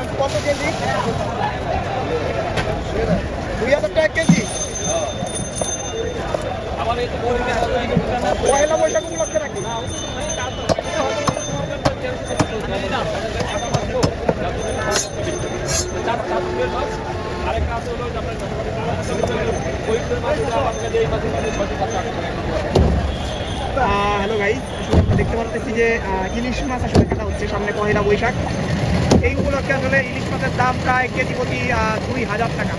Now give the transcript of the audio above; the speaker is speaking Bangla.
কেজি? দুই হাজার টাকা কেজি। পয়লা বৈশাখ উপলক্ষে নাকি? হ্যালো গাইজ আমরা দেখতে পাচ্ছি যে ইলিশ মাছ আসলে কাটা হচ্ছে সামনে পয়লা বৈশাখ। এই উপলক্ষে আসলে ইলিশ মাছের দাম প্রায় কেজি প্রতি দুই হাজার টাকা।